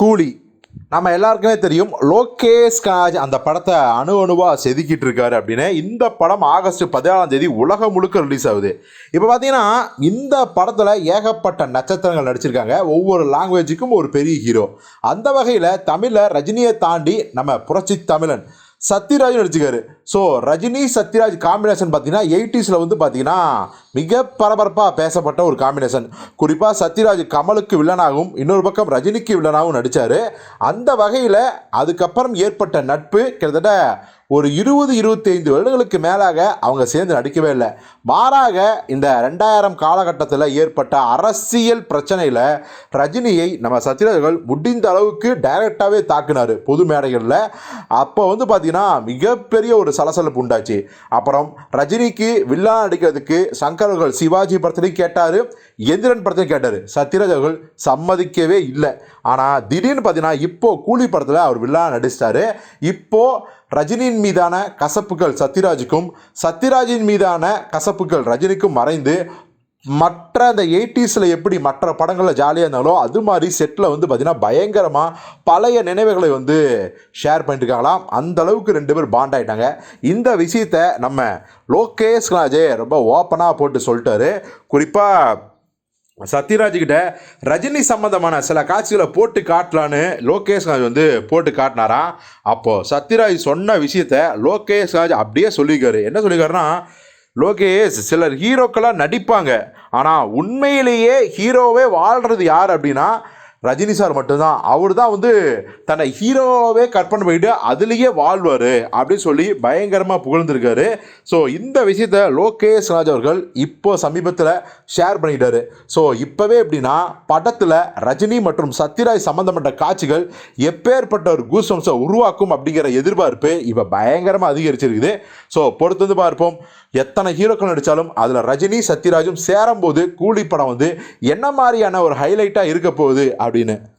கூலி. நம்ம எல்லாருக்குமே தெரியும் லோகேஷ் காஜ் அந்த படத்தை அணு அணுவாக செதுக்கிட்டு இருக்காரு அப்படின்னு. இந்த படம் ஆகஸ்ட் பதினாலாம் தேதி உலகம் முழுக்க ரிலீஸ் ஆகுது. இப்போ பார்த்தீங்கன்னா இந்த படத்தில் ஏகப்பட்ட நட்சத்திரங்கள் நடிச்சிருக்காங்க. ஒவ்வொரு லாங்குவேஜுக்கும் ஒரு பெரிய ஹீரோ அந்த வகையில் தமிழில் ரஜினியை தாண்டி நம்ம புரட்சி தமிழன் சத்யராஜ் நடிச்சுக்காரு ஸோ ரஜினி சத்யராஜ் காம்பினேஷன் பார்த்தீங்கன்னா எயிட்டிஸில் வந்து பார்த்தீங்கன்னா மிக பரபரப்பாக பேசப்பட்ட ஒரு காம்பினேஷன் குறிப்பாக சத்யராஜ் கமலுக்கு வில்லனாகவும் இன்னொரு பக்கம் ரஜினிக்கு வில்லனாகவும் நடித்தார் அந்த வகையில் அதுக்கப்புறம் ஏற்பட்ட நட்பு கிட்டத்தட்ட ஒரு இருபது இருபத்தைந்து வருடங்களுக்கு மேலாக அவங்க சேர்ந்து நடிக்கவே இல்லை. மாறாக இந்த ரெண்டாயிரம் காலகட்டத்தில் ஏற்பட்ட அரசியல் பிரச்சனையில் ரஜினியை நம்ம சத்யராஜர்கள் முடிந்த அளவுக்கு டைரக்டாகவே தாக்குனார் பொது மேடைகளில். அப்போ வந்து பார்த்திங்கன்னா மிகப்பெரிய ஒரு சலசலப்பு உண்டாச்சு. அப்புறம் ரஜினிக்கு வில்லா நடிக்கிறதுக்கு சங்கர்கள் சிவாஜி படத்துலையும் கேட்டார் எந்திரன் படத்தையும் கேட்டார். சத்யராஜ் அவர்கள் சம்மதிக்கவே இல்லை. ஆனால் திடீர்னு பார்த்தீங்கன்னா இப்போது கூலி படத்தில் அவர் வில்லா நடிச்சிட்டாரு. இப்போ ரஜினியின் மீதான கசப்புகள் சத்யராஜுக்கும் சத்யராஜின் மீதான கசப்புகள் ரஜினிக்கும் மறைந்து மற்ற அந்த எயிட்டிஸில் எப்படி மற்ற படங்களில் ஜாலியாக இருந்தாலோ அது மாதிரி செட்டில் வந்து பார்த்திங்கன்னா பயங்கரமாக பழைய நினைவுகளை வந்து ஷேர் பண்ணிட்டுருக்காங்களாம். அந்த அளவுக்கு ரெண்டு பேர் பாண்ட் ஆயிட்டாங்க. இந்த விஷயத்த நம்ம லோகேஷ் ராஜே ரொம்ப ஓப்பனாக போட்டு சொல்லிட்டாரு. குறிப்பாக சத்யராஜ்கிட்ட ரஜினி சம்மந்தமான சில காட்சிகளை போட்டு காட்டலான்னு லோகேஷ் ராஜ் வந்து போட்டு காட்டினாராம் அப்போது சத்யராஜ் சொன்ன விஷயத்த லோகேஷ் ராஜ் அப்படியே சொல்லியிருக்காரு. என்ன சொல்லியிருக்காருன்னா லோகேஷ் சிலர் ஹீரோக்களாக நடிப்பாங்க. ஆனால் உண்மையிலேயே ஹீரோவே வாழ்கிறது யார் அப்படின்னா ரஜினி சார் மட்டும்தான். அவர் தான் வந்து தன்னை ஹீரோவே கற்பனை பண்ணிட்டு அதுலேயே வாழ்வார் அப்படின்னு சொல்லி பயங்கரமாக புகழ்ந்திருக்காரு. ஸோ இந்த விஷயத்த லோகேஷ் ராஜ் அவர்கள் இப்போ சமீபத்தில் ஷேர் பண்ணிட்டாரு. ஸோ இப்போவே எப்படின்னா படத்தில் ரஜினி மற்றும் சத்யராஜ் சம்மந்தப்பட்ட காட்சிகள் எப்பேற்பட்ட ஒரு கூஸ்வம்ஸை உருவாக்கும் அப்படிங்கிற எதிர்பார்ப்பு இப்போ பயங்கரமாக அதிகரிச்சிருக்குது. ஸோ பொறுத்து வந்து பார்ப்போம். எத்தனை ஹீரோக்கள் நடித்தாலும் அதில் ரஜினி சத்யராஜும் சேரும்போது கூலி படம் வந்து என்ன மாதிரியான ஒரு ஹைலைட்டாக இருக்க போகுது அப்படின்னு.